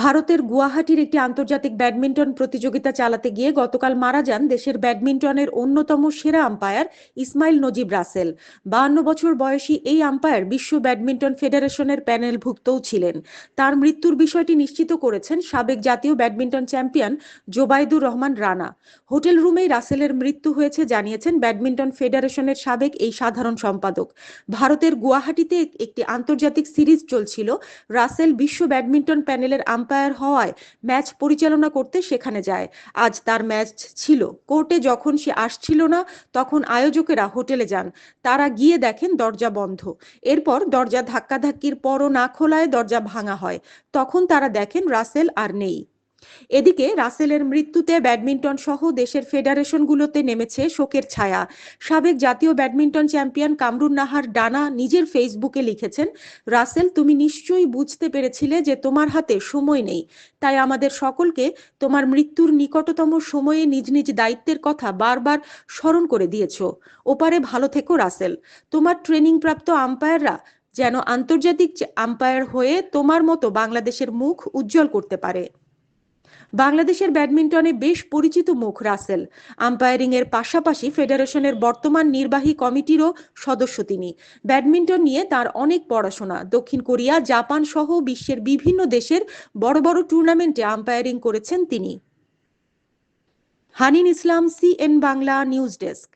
ভারতের গুয়াহাটির একটি আন্তর্জাতিক ব্যাডমিন্টন প্রতিযোগিতা চালাতে গিয়ে গতকাল মারা যান দেশের ব্যাডমিন্টনের অন্যতম সেরা আম্পায়ার ইসমাইল নজিব রাসেল। বাহান্ন বছর বয়সী এই আম্পায়ার বিশ্ব ব্যাডমিন্টন ফেডারেশনের প্যানেলভুক্তও ছিলেন। তার মৃত্যুর বিষয়টি নিশ্চিত করেছেন সাবেক জাতীয় badminton champion Zobaidur Rahman Rana. Hotel রুমেই রাসেলের মৃত্যু হয়েছে জানিয়েছেন ব্যাডমিন্টন ফেডারেশনের সাবেক এই সাধারণ সম্পাদক। ভারতের গুয়াহাটিতে একটি আন্তর্জাতিক সিরিজ চলছিল। রাসেল বিশ্ব ব্যাডমিন্টন প্যানেলের আম্পায়ার হওয়ায় ম্যাচ পরিচালনা করতে সেখানে যায়। আজ তার ম্যাচ ছিল। কোর্টে যখন সে আসছিল না, তখন আয়োজকেরা হোটেলে যান। তারা গিয়ে দেখেন দরজা বন্ধ। এরপর দরজা ধাক্কাধাক্কির পরও না খোলায় দরজা ভাঙা হয়। তখন তারা দেখেন রাসেল আর নেই। এদিকে রাসেলের মৃত্যুতে ব্যাডমিন্টন সহ দেশের ফেডারেশনগুলোতে নেমেছে শোকের ছায়া। সাবেক জাতীয় ব্যাডমিন্টন চ্যাম্পিয়ন কামরুন নাহার ডানা নিজের ফেসবুকে লিখেছেন, রাসেল, তুমি নিশ্চয়ই বুঝতে পেরেছিলে যে তোমার হাতে সময় নেই। তাই আমাদের সকলকে তোমার মৃত্যুর নিকটতম সময়ে নিজ নিজ দায়িত্বের কথা বারবার স্মরণ করে দিয়েছ। ওপারে ভালো থেকো, রাসেল। তোমার ট্রেনিং প্রাপ্ত আম্পায়াররা যেন আন্তর্জাতিক আম্পায়ার হয়ে তোমার মতো বাংলাদেশের মুখ উজ্জ্বল করতে পারে। বাংলাদেশের ব্যাডমিন্টনে বেশ পরিচিত মুখ রাসেল। আম্পায়ারিং এর পাশাপাশি ফেডারেশনের বর্তমান নির্বাহী কমিটিরও সদস্য তিনি। ব্যাডমিন্টন নিয়ে তার অনেক পড়াশোনা। দক্ষিণ কোরিয়া, জাপান সহ বিশ্বের বিভিন্ন দেশের বড় বড় টুর্নামেন্টে আম্পায়ারিং করেছেন তিনি। Hanin Islam, CN Bangla, news desk.